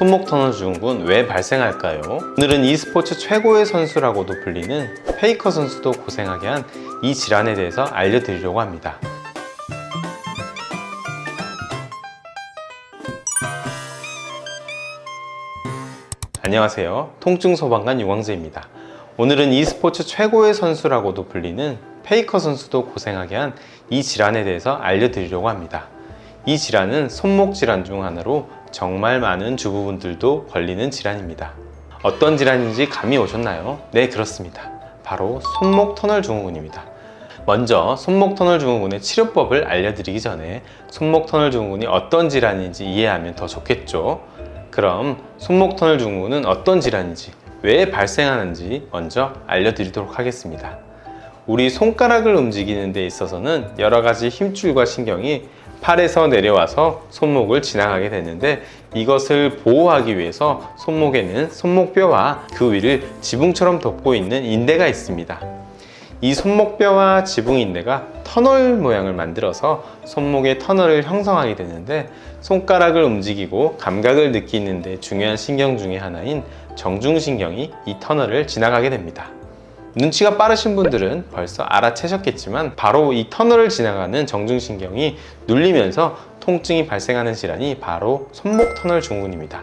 손목 터널 증후군 왜 발생할까요? 오늘은 e스포츠 최고의 선수라고도 불리는 페이커 선수도 고생하게 한 이 질환에 대해서 알려드리려고 합니다. 안녕하세요. 통증 소방관 유광재입니다. 오늘은 e스포츠 최고의 선수라고도 불리는 페이커 선수도 고생하게 한 이 질환에 대해서 알려드리려고 합니다. 이 질환은 손목 질환 중 하나로 정말 많은 주부분들도 걸리는 질환입니다. 어떤 질환인지 감이 오셨나요? 네, 그렇습니다. 바로 손목 터널 증후군입니다. 먼저 손목 터널 증후군의 치료법을 알려드리기 전에 손목 터널 증후군이 어떤 질환인지 이해하면 더 좋겠죠. 그럼 손목 터널 증후군은 어떤 질환인지, 왜 발생하는지 먼저 알려드리도록 하겠습니다. 우리 손가락을 움직이는 데 있어서는 여러 가지 힘줄과 신경이 팔에서 내려와서 손목을 지나가게 되는데 이것을 보호하기 위해서 손목에는 손목뼈와 그 위를 지붕처럼 덮고 있는 인대가 있습니다. 이 손목뼈와 지붕 인대가 터널 모양을 만들어서 손목의 터널을 형성하게 되는데 손가락을 움직이고 감각을 느끼는 데 중요한 신경 중의 하나인 정중신경이 이 터널을 지나가게 됩니다. 눈치가 빠르신 분들은 벌써 알아채셨겠지만 바로 이 터널을 지나가는 정중신경이 눌리면서 통증이 발생하는 질환이 바로 손목 터널 증후군입니다.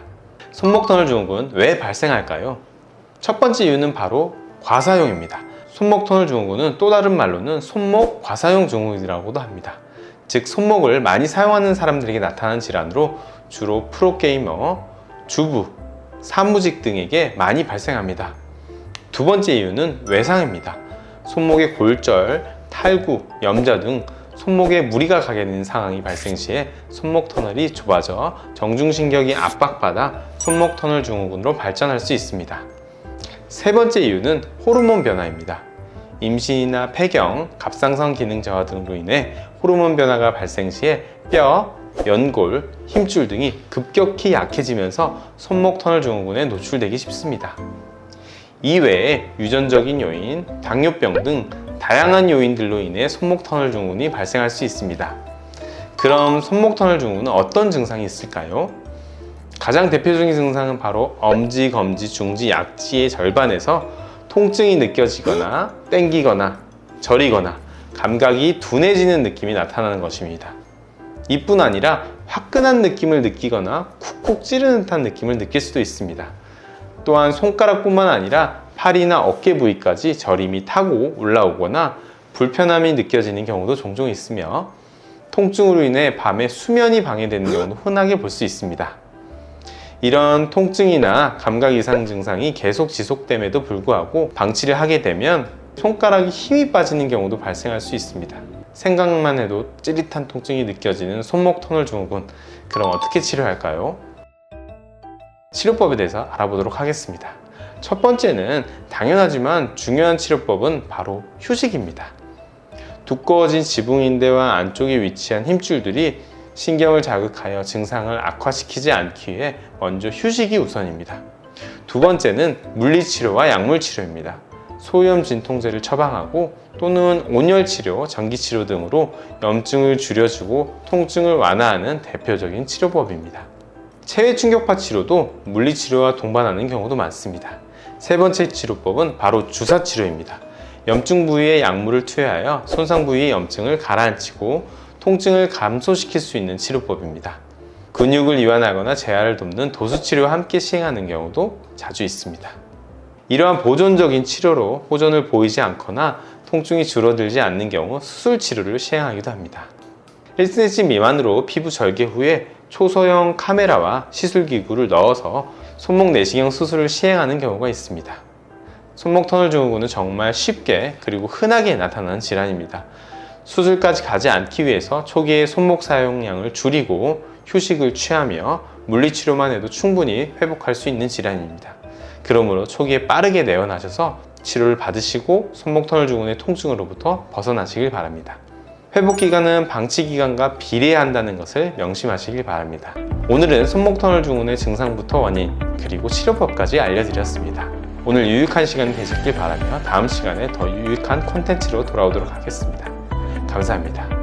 손목 터널 증후군 왜 발생할까요? 첫 번째 이유는 바로 과사용입니다. 손목 터널 증후군은 또 다른 말로는 손목 과사용 증후군이라고도 합니다. 즉 손목을 많이 사용하는 사람들에게 나타나는 질환으로 주로 프로게이머, 주부, 사무직 등에게 많이 발생합니다. 두 번째 이유는 외상입니다. 손목의 골절, 탈구, 염자 등 손목에 무리가 가게 되는 상황이 발생 시에 손목 터널이 좁아져 정중신경이 압박받아 손목 터널 증후군으로 발전할 수 있습니다. 세 번째 이유는 호르몬 변화입니다. 임신이나 폐경, 갑상선 기능 저하 등으로 인해 호르몬 변화가 발생 시에 뼈, 연골, 힘줄 등이 급격히 약해지면서 손목 터널 증후군에 노출되기 쉽습니다. 이외에 유전적인 요인, 당뇨병 등 다양한 요인들로 인해 손목 터널 증후군이 발생할 수 있습니다. 그럼 손목 터널 증후군은 어떤 증상이 있을까요? 가장 대표적인 증상은 바로 엄지, 검지, 중지, 약지의 절반에서 통증이 느껴지거나 땡기거나 저리거나 감각이 둔해지는 느낌이 나타나는 것입니다. 이뿐 아니라 화끈한 느낌을 느끼거나 쿡쿡 찌르는 듯한 느낌을 느낄 수도 있습니다. 또한 손가락뿐만 아니라 팔이나 어깨 부위까지 저림이 타고 올라오거나 불편함이 느껴지는 경우도 종종 있으며 통증으로 인해 밤에 수면이 방해되는 경우도 흔하게 볼 수 있습니다. 이런 통증이나 감각 이상 증상이 계속 지속됨에도 불구하고 방치를 하게 되면 손가락이 힘이 빠지는 경우도 발생할 수 있습니다. 생각만 해도 찌릿한 통증이 느껴지는 손목 터널 증후군. 그럼 어떻게 치료할까요? 치료법에 대해서 알아보도록 하겠습니다. 첫 번째는 당연하지만 중요한 치료법은 바로 휴식입니다. 두꺼워진 지붕 인대와 안쪽에 위치한 힘줄들이 신경을 자극하여 증상을 악화시키지 않기 위해 먼저 휴식이 우선입니다. 두 번째는 물리치료와 약물치료입니다. 소염 진통제를 처방하고 또는 온열치료, 전기치료 등으로 염증을 줄여주고 통증을 완화하는 대표적인 치료법입니다. 체외 충격파 치료도 물리치료와 동반하는 경우도 많습니다. 세 번째 치료법은 바로 주사 치료입니다. 염증 부위에 약물을 투여하여 손상 부위의 염증을 가라앉히고 통증을 감소시킬 수 있는 치료법입니다. 근육을 이완하거나 재활을 돕는 도수 치료와 함께 시행하는 경우도 자주 있습니다. 이러한 보존적인 치료로 호전을 보이지 않거나 통증이 줄어들지 않는 경우 수술 치료를 시행하기도 합니다. 1cm 미만으로 피부 절개 후에 초소형 카메라와 시술기구를 넣어서 손목 내시경 수술을 시행하는 경우가 있습니다. 손목 터널 증후군은 정말 쉽게 그리고 흔하게 나타나는 질환입니다. 수술까지 가지 않기 위해서 초기에 손목 사용량을 줄이고 휴식을 취하며 물리치료만 해도 충분히 회복할 수 있는 질환입니다. 그러므로 초기에 빠르게 내원하셔서 치료를 받으시고 손목 터널 증후군의 통증으로부터 벗어나시길 바랍니다. 회복 기간은 방치 기간과 비례한다는 것을 명심하시길 바랍니다. 오늘은 손목 터널 증후군의 증상부터 원인 그리고 치료법까지 알려드렸습니다. 오늘 유익한 시간이 되셨길 바라며 다음 시간에 더 유익한 콘텐츠로 돌아오도록 하겠습니다. 감사합니다.